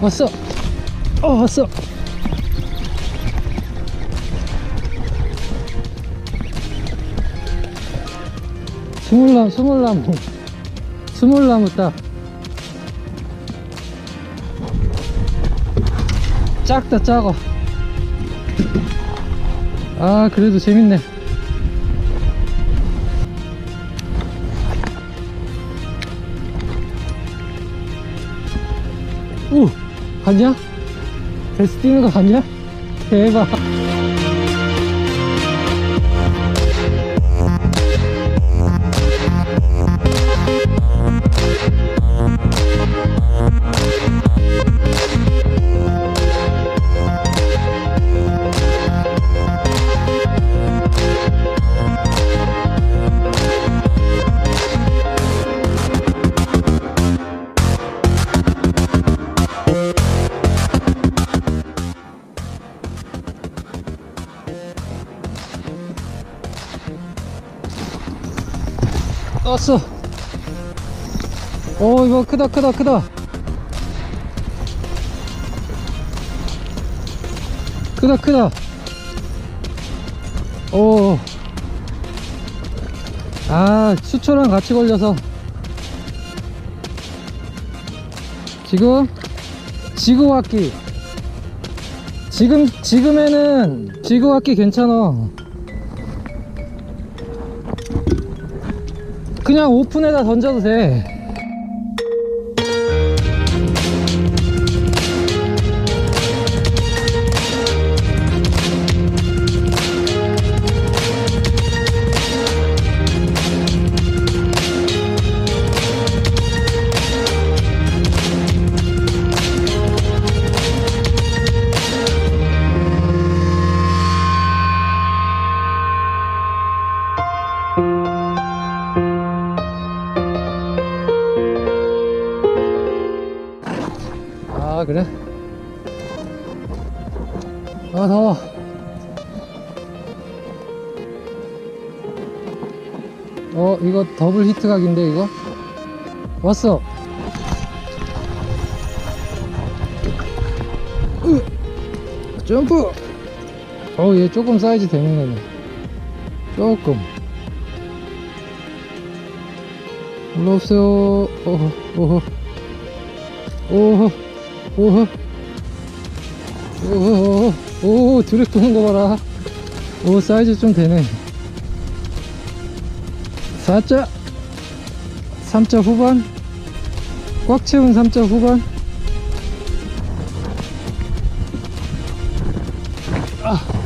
왔어. 어 왔어. 스물나무 스물나무 스물나무 딱. 작다 작아. 아 그래도 재밌네. 오 봤냐? 베스 뛰는 거 봤냐? 대박 떴어 오 이거 크다 크다 크다 크다 크다 오. 아, 수초랑 같이 걸려서. 지금, 지구왔기. 지금, 지금에는 지구왔기 괜찮아. 그냥 오픈에다 던져도 돼. 아, 그래? 아, 더워. 어, 이거 더블 히트 각인데, 이거? 왔어. 으! 점프! 어, 얘 조금 사이즈 되는 거네. 조금. 올라오세요. 오호, 오호. 오호, 오호. 오호, 오, 드랙 도는 거 봐라. 오, 사이즈 좀 되네. 4자, 3자 후반. 꽉 채운 3자 후반. 아.